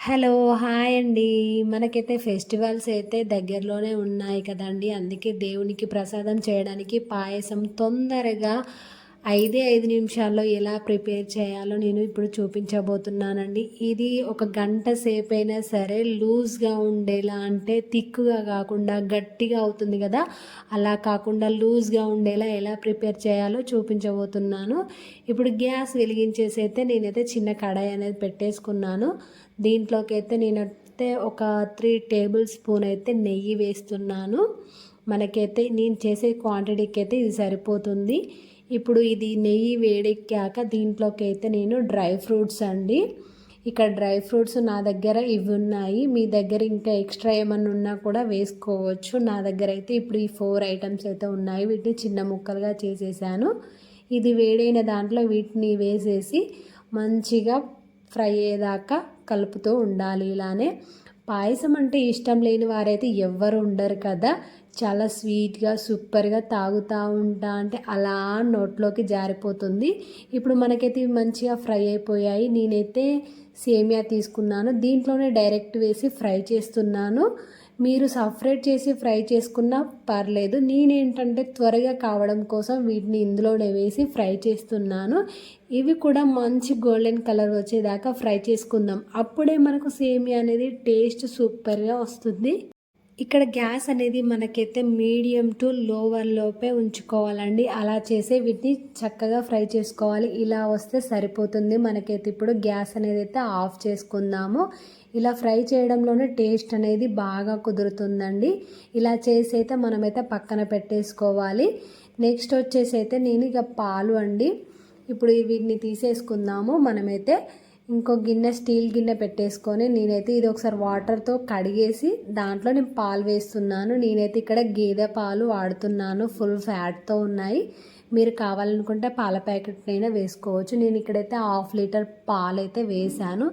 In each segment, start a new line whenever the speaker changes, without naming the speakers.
Hello hi అండి. మనకైతే festivals అయితే దగ్గరలోనే ఉన్నాయి కదండి. అందుకే దేవునికి ప్రసాదం చేయడానికి పాయసం తొందరగా ఐదే ఐదు నిమిషాల్లో ఎలా ప్రిపేర్ చేయాలో నేను ఇప్పుడు చూపించబోతున్నానండి. ఇది ఒక గంట సేపు అయినా సరే లూజ్గా ఉండేలా అంటే థిక్గా కాకుండా గట్టిగా అవుతుంది కదా. అలా కాకుండా లూజ్గా ఉండేలా ఎలా ప్రిపేర్ చేయాలో చూపించబోతున్నాను. ఇప్పుడు గ్యాస్ వెలిగించేసి అయితే నేనైతే చిన్న కడాయి అనేది పెట్టేసుకున్నాను. దీంట్లోకి అయితే నేనైతే ఒక త్రీ టేబుల్ స్పూన్ అయితే నెయ్యి వేస్తున్నాను. మనకైతే నేను చేసే క్వాంటిటీకి అయితే ఇది సరిపోతుంది. ఇప్పుడు ఇది నెయ్యి వేడెక్కాక దీంట్లోకి అయితే నేను డ్రై ఫ్రూట్స్ అండి. ఇక్కడ డ్రై ఫ్రూట్స్ నా దగ్గర ఇవి ఉన్నాయి. మీ దగ్గర ఇంకా ఎక్స్ట్రా ఏమన్నా ఉన్నా కూడా వేసుకోవచ్చు. నా దగ్గర అయితే ఇప్పుడు ఈ ఫోర్ ఐటమ్స్ అయితే ఉన్నాయి. వీటిని చిన్న ముక్కలుగా చేసేసాను. ఇది వేడైన దాంట్లో వీటిని వేసేసి మంచిగా ఫ్రై అయ్యేదాకా కలుపుతూ ఉండాలి ఇలానే. పాయసం అంటే ఇష్టం లేని వారైతే ఎవ్వరు ఉండరు కదా. చాలా స్వీట్గా సూపర్గా తాగుతూ ఉంటా అంటే అలా నోట్లోకి జారిపోతుంది. ఇప్పుడు మనకైతే మంచిగా ఫ్రై అయిపోయాయి. నేనైతే సేమియా తీసుకున్నాను. దీంట్లోనే డైరెక్ట్ వేసి ఫ్రై చేస్తున్నాను. మీరు సపరేట్ చేసి ఫ్రై చేసుకున్నా పర్లేదు. నేనేంటంటే త్వరగా కావడం కోసం వీటిని ఇందులోనే వేసి ఫ్రై చేస్తున్నాను. ఇవి కూడా మంచి గోల్డెన్ కలర్ వచ్చేదాకా ఫ్రై చేసుకుందాం. అప్పుడే మనకు సేమియా అనేది టేస్ట్ సూపర్గా వస్తుంది. ఇక్కడ గ్యాస్ అనేది మనకైతే మీడియం టు లోవర్ లోపే ఉంచుకోవాలండి. అలా చేసే వీటిని చక్కగా ఫ్రై చేసుకోవాలి. ఇలా వస్తే సరిపోతుంది. మనకైతే ఇప్పుడు గ్యాస్ అనేది అయితే ఆఫ్ చేసుకుందాము. ఇలా ఫ్రై చేయడంలోనే టేస్ట్ అనేది బాగా కుదురుతుందండి. ఇలా చేసి అయితే మనమైతే పక్కన పెట్టేసుకోవాలి. నెక్స్ట్ వచ్చేసి అయితే నేను ఇక పాలు అండి. ఇప్పుడు వీటిని తీసేసుకుందాము. మనమైతే ఇంకో గిన్నె స్టీల్ గిన్నె పెట్టేసుకొని నేనైతే ఇది ఒకసారి వాటర్తో కడిగేసి దాంట్లో నేను పాలు వేస్తున్నాను. నేనైతే ఇక్కడ గేదె పాలు వాడుతున్నాను ఫుల్ ఫ్యాట్తో ఉన్నాయి. మీరు కావాలనుకుంటే పాల ప్యాకెట్నైనా వేసుకోవచ్చు. నేను ఇక్కడైతే హాఫ్ లీటర్ పాలు అయితే వేసాను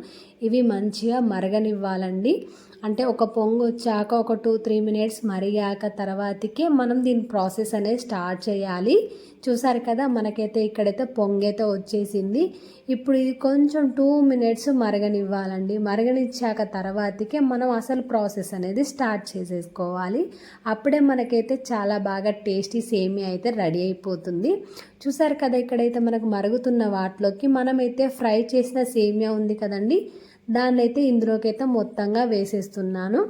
ఇవి మంచిగా మరగనివ్వాలండి. అంటే ఒక పొంగు వచ్చాక ఒక టూ త్రీ మినిట్స్ మరిగాక తర్వాతకి మనం దీని ప్రాసెస్ అనేది స్టార్ట్ చేయాలి. చూసారు కదా మనకైతే ఇక్కడైతే పొంగైతే వచ్చేసింది. ఇప్పుడు ఇది కొంచెం టూ మినిట్స్ మరగనివ్వాలండి. మరగనిచ్చాక తర్వాతకే మనం అసలు ప్రాసెస్ అనేది స్టార్ట్ చేసేసుకోవాలి. అప్పుడే మనకైతే చాలా బాగా టేస్టీ సేమియా అయితే రెడీ అయిపోతుంది. చూసారు కదా ఇక్కడైతే మనకు మరుగుతున్న వాటిలోకి మనమైతే ఫ్రై చేసిన సేమియా ఉంది కదండి. దాన్ని అయితే ఇందులోకి అయితే మొత్తంగా వేసేస్తున్నాను.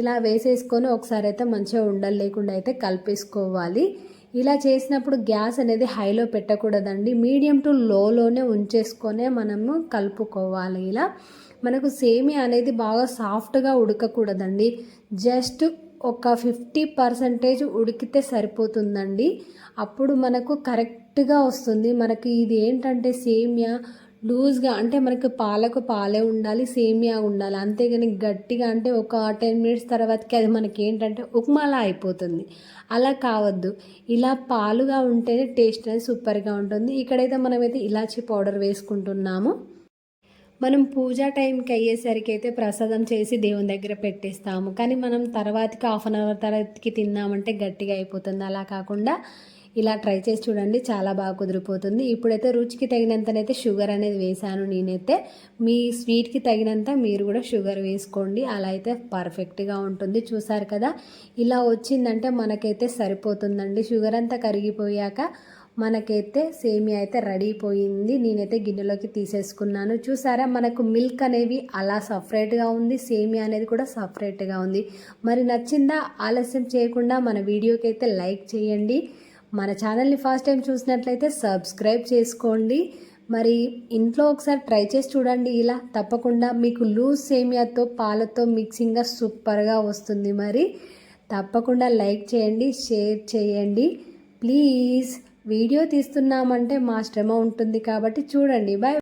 ఇలా వేసేసుకొని ఒకసారి అయితే మంచిగా ఉండలు లేకుండా అయితే కలిపేసుకోవాలి. ఇలా చేసినప్పుడు గ్యాస్ అనేది హైలో పెట్టకూడదండి. మీడియం టు లోలోనే ఉంచేసుకొనే మనము కలుపుకోవాలి ఇలా. మనకు సేమి అనేది బాగా సాఫ్ట్గా ఉడకకూడదండి. జస్ట్ ఒక ఫిఫ్టీ పర్సంటేజ్ ఉడికితే సరిపోతుందండి. అప్పుడు మనకు కరెక్ట్గా వస్తుంది. మనకి ఇది ఏంటంటే సేమియా లూజ్గా అంటే మనకి పాలకు పాలే ఉండాలి సేమియా ఉండాలి. అంతేగాని గట్టిగా అంటే ఒక టెన్ మినిట్స్ తర్వాతకి అది మనకి ఏంటంటే ఉప్మాలా అయిపోతుంది. అలా కావద్దు. ఇలా పాలుగా ఉంటేనే టేస్ట్ అనేది సూపర్గా ఉంటుంది. ఇక్కడైతే మనమైతే ఇలాచీ పౌడర్ వేసుకుంటున్నాము. మనం పూజా టైంకి అయ్యేసరికి అయితే ప్రసాదం చేసి దేవుని దగ్గర పెట్టేస్తాము. కానీ మనం తర్వాతకి హాఫ్ అన్ అవర్ తర్వాతకి తిన్నామంటే గట్టిగా అయిపోతుంది. అలా కాకుండా ఇలా ట్రై చేసి చూడండి చాలా బాగా కుదిరిపోతుంది. ఇప్పుడైతే రుచికి తగినంతనైతే షుగర్ అనేది వేసాను నేనైతే. మీ స్వీట్కి తగినంత మీరు కూడా షుగర్ వేసుకోండి అలా అయితే పర్ఫెక్ట్గా ఉంటుంది. చూసారు కదా ఇలా వచ్చిందంటే మనకైతే సరిపోతుందండి. షుగర్ అంతా కరిగిపోయాక మనకైతే సేమియా అయితే రెడీ అయిపోయింది నేనైతే గిన్నెలోకి తీసేసుకున్నాను. చూసారా మనకు మిల్క్ అనేవి అలా సపరేట్గా ఉంది సేమియా అనేది కూడా సపరేట్గా ఉంది. మరి నచ్చిందా ఆలస్యం చేయకుండా మన వీడియోకి అయితే లైక్ చేయండి. మన ఛానల్ని ఫస్ట్ టైం చూసినట్లయితే సబ్స్క్రైబ్ చేసుకోండి. మరి ఇంట్లో ఒకసారి ట్రై చేసి చూడండి ఇలా. తప్పకుండా మీకు లూజ్ సేమియాతో పాలతో మిక్సింగ్గా సూపర్గా వస్తుంది మరి. తప్పకుండా లైక్ చేయండి షేర్ చేయండి. ప్లీజ్ వీడియో తీస్తున్నామంటే మా శ్రమ ఉంటుంది కాబట్టి చూడండి. బాయ్